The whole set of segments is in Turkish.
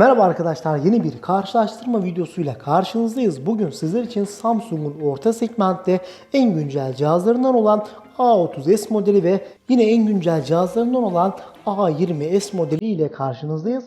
Merhaba arkadaşlar yeni bir karşılaştırma videosuyla karşınızdayız. Bugün sizler için Samsung'un orta segmentte en güncel cihazlarından olan A30s modeli ve yine en güncel cihazlarından olan A20s modeli ile karşınızdayız.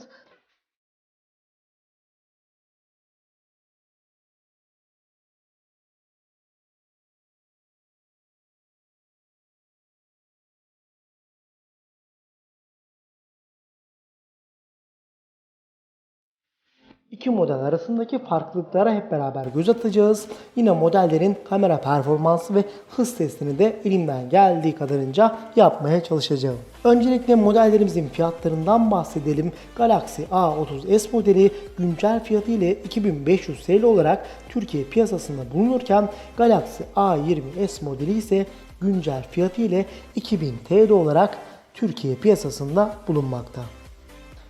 İki model arasındaki farklılıklara hep beraber göz atacağız. Yine modellerin kamera performansı ve hız testini de elimden geldiği kadarınca yapmaya çalışacağım. Öncelikle modellerimizin fiyatlarından bahsedelim. Galaxy A30s modeli güncel fiyatı ile 2500 TL olarak Türkiye piyasasında bulunurken Galaxy A20s modeli ise güncel fiyatı ile 2000 TL olarak Türkiye piyasasında bulunmakta.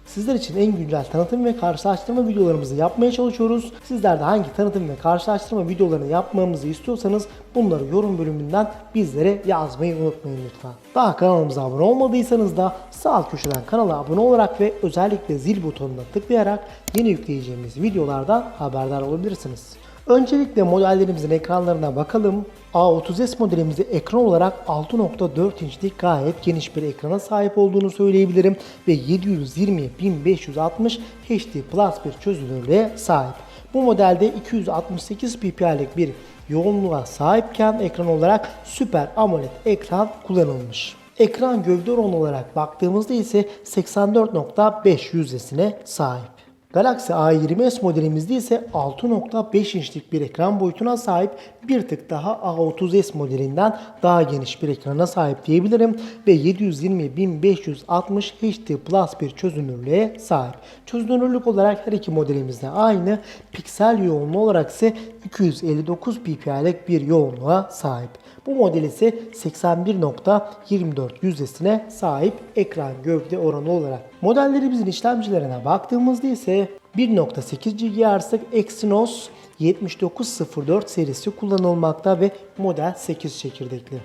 Sizler için en güncel tanıtım ve karşılaştırma videolarımızı yapmaya çalışıyoruz. Sizler de hangi tanıtım ve karşılaştırma videolarını yapmamızı istiyorsanız bunları yorum bölümünden bizlere yazmayı unutmayın lütfen. Daha kanalımıza abone olmadıysanız da sağ alt köşeden kanala abone olarak ve özellikle zil butonuna tıklayarak yeni yükleyeceğimiz videolardan haberdar olabilirsiniz. Öncelikle modellerimizin ekranlarına bakalım. A30s modelimizde ekran olarak 6.4 inçlik gayet geniş bir ekrana sahip olduğunu söyleyebilirim ve 720 1560 HD Plus bir çözünürlüğe sahip. Bu modelde 268 ppi'lik bir yoğunluğa sahipken ekran olarak Super AMOLED ekran kullanılmış. Ekran gövde oranı olarak baktığımızda ise 84.5 yüzdesine sahip. Galaxy A20s modelimizde ise 6.5 inçlik bir ekran boyutuna sahip bir tık daha A30s modelinden daha geniş bir ekrana sahip diyebilirim ve 720 1560 HD Plus bir çözünürlüğe sahip. Çözünürlük olarak her iki modelimizde aynı. Piksel yoğunluğu olarak ise 259 ppi'lik bir yoğunluğa sahip. Bu model ise 81.24 yüzdesine sahip ekran gövde oranı olarak. Modellerimizin işlemcilerine baktığımızda ise 1.8 GHz'lık Exynos 7904 serisi kullanılmakta ve model 8 çekirdekli.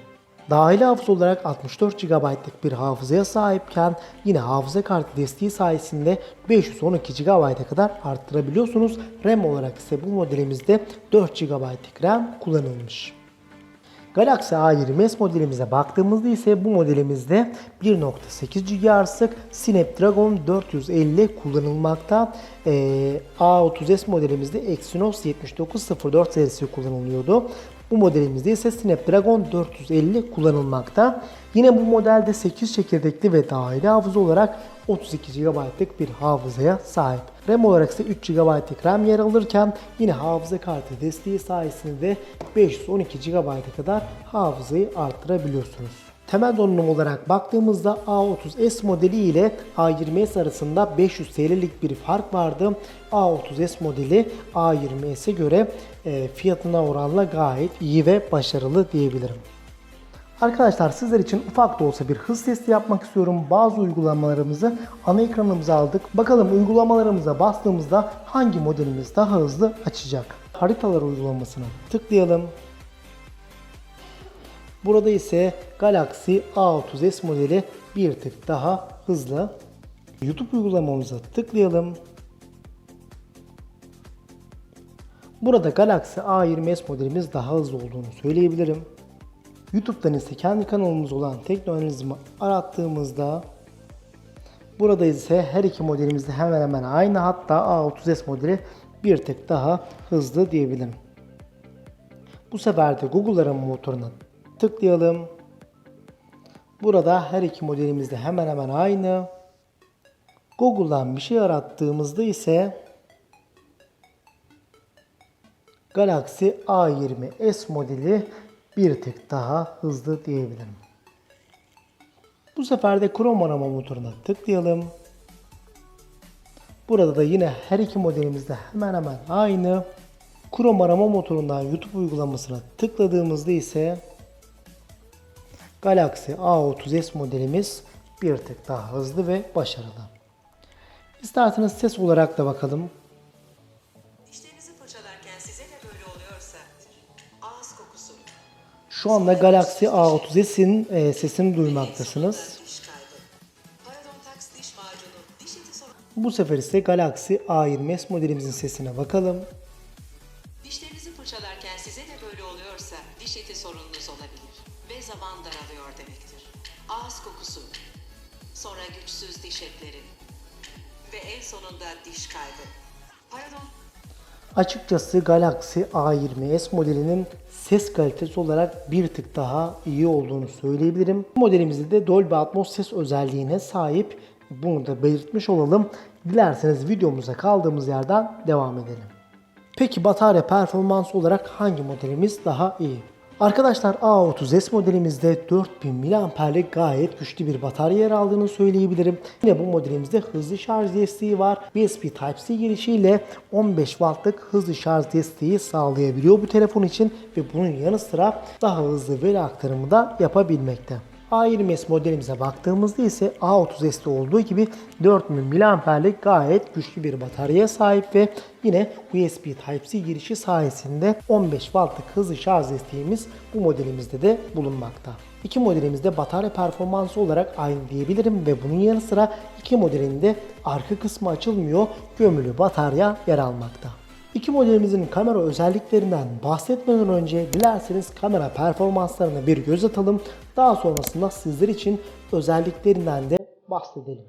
Dahili hafıza olarak 64 GB'lık bir hafızaya sahipken yine hafıza kartı desteği sayesinde 512 GB'a kadar arttırabiliyorsunuz. RAM olarak ise bu modelimizde 4 GB'lık RAM kullanılmış. Galaxy A20s modelimize baktığımızda ise bu modelimizde 1.8 GHz'lık Snapdragon 450 kullanılmakta. Ee, A30s modelimizde Exynos 7904 serisi kullanılıyordu. Bu modelimizde ise Snapdragon 450 kullanılmakta. Yine bu modelde 8 çekirdekli ve dahili hafıza olarak 32 GB'lık bir hafızaya sahip. RAM olarak ise 3 GB'lık RAM yer alırken yine hafıza kartı desteği sayesinde de 512 GB'a kadar hafızayı arttırabiliyorsunuz. Temel donanım olarak baktığımızda A30s modeli ile A20s arasında 500 TL'lik bir fark vardı. A30s modeli A20s'e göre e, fiyatına oranla gayet iyi ve başarılı diyebilirim. Arkadaşlar sizler için ufak da olsa bir hız testi yapmak istiyorum. Bazı uygulamalarımızı ana ekranımıza aldık. Bakalım uygulamalarımıza bastığımızda hangi modelimiz daha hızlı açacak. Haritalar uygulamasına tıklayalım. Burada ise Galaxy A30s modeli bir tık daha hızlı. YouTube uygulamamıza tıklayalım. Burada Galaxy A20s modelimiz daha hızlı olduğunu söyleyebilirim. YouTube'dan ise kendi kanalımız olan Teknoanalizmi arattığımızda burada ise her iki modelimizde hemen hemen aynı hatta A30s modeli bir tık daha hızlı diyebilirim. Bu sefer de Google arama motoruna tıklayalım. Burada her iki modelimizde hemen hemen aynı. Google'dan bir şey arattığımızda ise Galaxy A20s modeli bir tık daha hızlı diyebilirim. Bu sefer de Chrome arama motoruna tıklayalım. Burada da yine her iki modelimizde hemen hemen aynı. Chrome arama motorundan YouTube uygulamasına tıkladığımızda ise Galaxy A30s modelimiz bir tık daha hızlı ve başarılı. İsterseniz ses olarak da bakalım. Dişlerinizi fırçalarken size de böyle oluyorsa ağız kokusu, Şu anda Galaxy A30s'in e, sesini duymaktasınız. Bu sefer ise Galaxy A20s modelimizin sesine bakalım. Sonra güçsüz diş etleri ve en sonunda diş kaybı. Pardon, Açıkçası Galaxy A20s modelinin ses kalitesi olarak bir tık daha iyi olduğunu söyleyebilirim. Modelimizde de Dolby Atmos ses özelliğine sahip. Bunu da belirtmiş olalım. Dilerseniz videomuza kaldığımız yerden devam edelim. Peki batarya performansı olarak hangi modelimiz daha iyi? Arkadaşlar A30s modelimizde 4000 mAh'lik gayet güçlü bir batarya yer aldığını söyleyebilirim. Yine bu modelimizde hızlı şarj desteği var. USB Type-C girişiyle 15 Watt'lık hızlı şarj desteği sağlayabiliyor bu telefon için ve bunun yanı sıra daha hızlı veri aktarımı da yapabilmekte. A20s modelimize baktığımızda ise A30s'te olduğu gibi 4000 mAh'lik gayet güçlü bir bataryaya sahip ve yine USB Type-C girişi sayesinde 15 Watt'lık hızlı şarj desteğimiz bu modelimizde de bulunmakta. İki modelimizde batarya performansı olarak aynı diyebilirim ve bunun yanı sıra iki modelinde arka kısmı açılmıyor, gömülü batarya yer almakta. İki modelimizin kamera özelliklerinden bahsetmeden önce dilerseniz kamera performanslarına bir göz atalım. Daha sonrasında sizler için özelliklerinden de bahsedelim.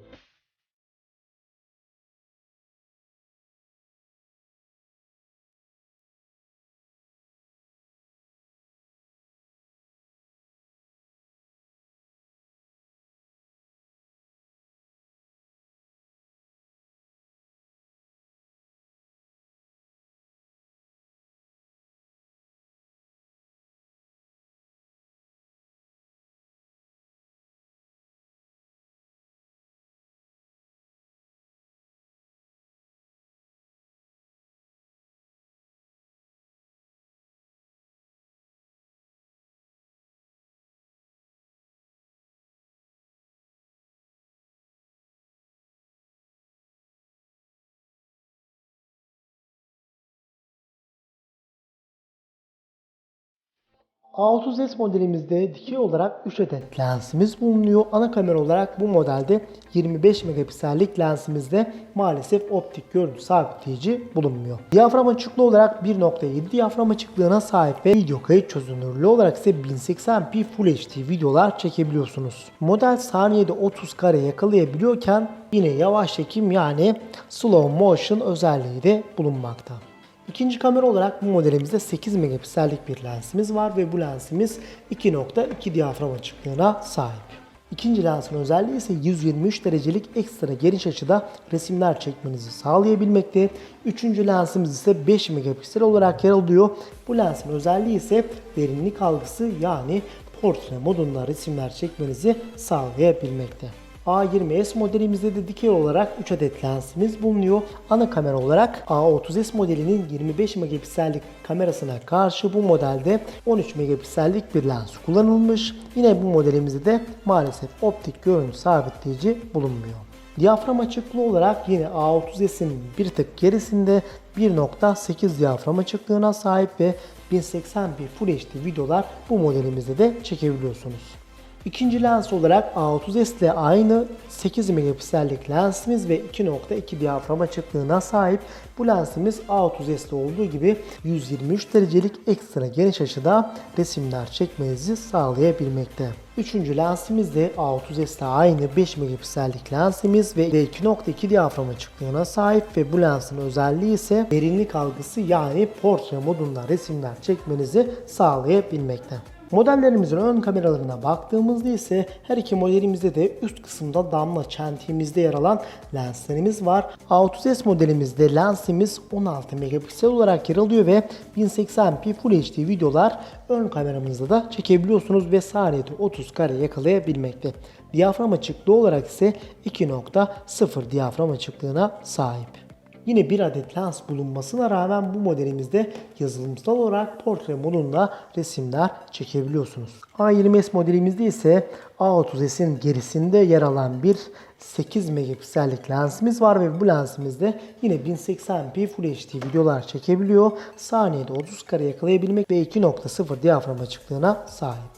A30s modelimizde dikey olarak 3 adet lensimiz bulunuyor. Ana kamera olarak bu modelde 25 megapiksellik lensimizde maalesef optik görüntü sabitleyici bulunmuyor. Diyafram açıklığı olarak 1.7 diyafram açıklığına sahip ve video kayıt çözünürlüğü olarak ise 1080p Full HD videolar çekebiliyorsunuz. Model saniyede 30 kare yakalayabiliyorken yine yavaş çekim yani slow motion özelliği de bulunmakta. İkinci kamera olarak bu modelimizde 8 megapiksellik bir lensimiz var ve bu lensimiz 2.2 diyafram açıklığına sahip. İkinci lensin özelliği ise 123 derecelik ekstra geniş açıda resimler çekmenizi sağlayabilmekte. Üçüncü lensimiz ise 5 megapiksel olarak yer alıyor. Bu lensin özelliği ise derinlik algısı yani portre modunda resimler çekmenizi sağlayabilmekte. A20s modelimizde de dikey olarak 3 adet lensimiz bulunuyor. Ana kamera olarak A30s modelinin 25 megapiksellik kamerasına karşı bu modelde 13 megapiksellik bir lens kullanılmış. Yine bu modelimizde de maalesef optik görüntü sabitleyici bulunmuyor. Diyafram açıklığı olarak yine A30s'in bir tık gerisinde 1.8 diyafram açıklığına sahip ve 1080p Full HD videolar bu modelimizde de çekebiliyorsunuz. İkinci lens olarak A30s ile aynı 8 megapiksellik lensimiz ve 2.2 diyafram açıklığına sahip. Bu lensimiz A30s'te olduğu gibi 123 derecelik ekstra geniş açıda resimler çekmenizi sağlayabilmekte. Üçüncü lensimiz de A30s ile aynı 5 megapiksellik lensimiz ve 2.2 diyafram açıklığına sahip ve bu lensin özelliği ise derinlik algısı yani portre modunda resimler çekmenizi sağlayabilmekte. Modellerimizin ön kameralarına baktığımızda ise her iki modelimizde de üst kısımda damla çentiğimizde yer alan lenslerimiz var. A30s modelimizde lensimiz 16 megapiksel olarak yer alıyor ve 1080p Full HD videolar ön kameramızda da çekebiliyorsunuz ve saniyede 30 kare yakalayabilmekte. Diyafram açıklığı olarak ise 2.0 diyafram açıklığına sahip. Yine bir adet lens bulunmasına rağmen bu modelimizde yazılımsal olarak portre modunda resimler çekebiliyorsunuz. A20s modelimizde ise A30s'in gerisinde yer alan bir 8 megapiksellik lensimiz var ve bu lensimizde yine 1080p Full HD videolar çekebiliyor. Saniyede 30 kare yakalayabilmek ve 2.0 diyafram açıklığına sahip.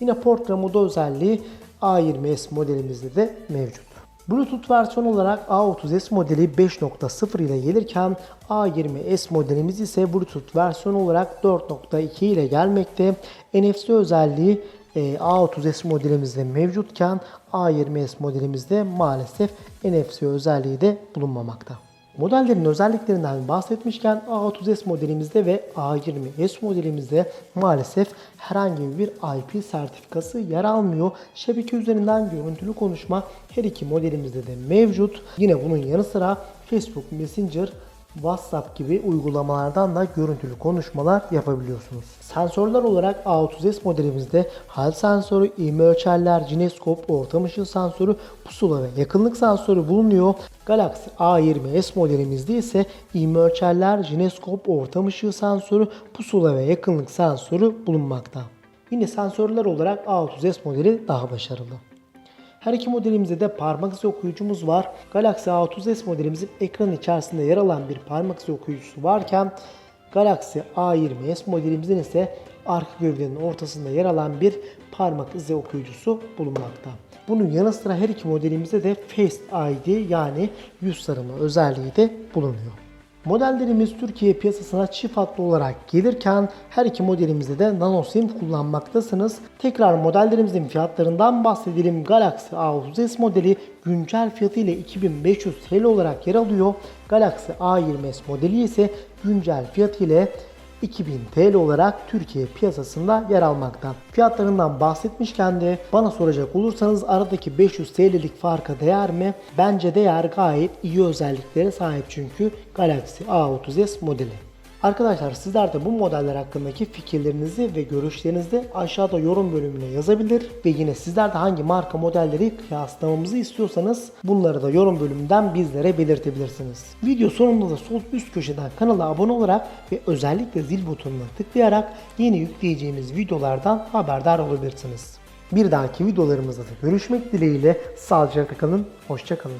Yine portre modu özelliği A20s modelimizde de mevcut. Bluetooth versiyon olarak A30s modeli 5.0 ile gelirken A20s modelimiz ise Bluetooth versiyon olarak 4.2 ile gelmekte. NFC özelliği e, A30s modelimizde mevcutken A20s modelimizde maalesef NFC özelliği de bulunmamakta. Modellerin özelliklerinden bahsetmişken A30s modelimizde ve A20s modelimizde maalesef herhangi bir IP sertifikası yer almıyor. Şebeke üzerinden görüntülü konuşma her iki modelimizde de mevcut. Yine bunun yanı sıra Facebook Messenger WhatsApp gibi uygulamalardan da görüntülü konuşmalar yapabiliyorsunuz. Sensörler olarak A30s modelimizde hal sensörü, ivme ölçerler, cineskop, ortam ışığı sensörü, pusula ve yakınlık sensörü bulunuyor. Galaxy A20s modelimizde ise ivme ölçerler, cineskop, ortam ışığı sensörü, pusula ve yakınlık sensörü bulunmakta. Yine sensörler olarak A30s modeli daha başarılı. Her iki modelimizde de parmak izi okuyucumuz var. Galaxy A30s modelimizin ekran içerisinde yer alan bir parmak izi okuyucusu varken Galaxy A20s modelimizin ise arka gövdenin ortasında yer alan bir parmak izi okuyucusu bulunmakta. Bunun yanı sıra her iki modelimizde de Face ID yani yüz tanıma özelliği de bulunuyor. Modellerimiz Türkiye piyasasına çift hatlı olarak gelirken her iki modelimizde de nano sim kullanmaktasınız. Tekrar modellerimizin fiyatlarından bahsedelim. Galaxy A30s modeli güncel fiyatı ile 2500 TL olarak yer alıyor. Galaxy A20s modeli ise güncel fiyatı ile 2000 TL olarak Türkiye piyasasında yer almakta. Fiyatlarından bahsetmişken de bana soracak olursanız aradaki 500 TL'lik farka değer mi? Bence değer gayet iyi özelliklere sahip çünkü Galaxy A30s modeli. Arkadaşlar sizler de bu modeller hakkındaki fikirlerinizi ve görüşlerinizi aşağıda yorum bölümüne yazabilir ve yine sizler de hangi marka modelleri kıyaslamamızı istiyorsanız bunları da yorum bölümünden bizlere belirtebilirsiniz. Video sonunda da sol üst köşeden kanala abone olarak ve özellikle zil butonuna tıklayarak yeni yükleyeceğimiz videolardan haberdar olabilirsiniz. Bir dahaki videolarımızda da görüşmek dileğiyle sağlıcakla kalın, hoşça kalın.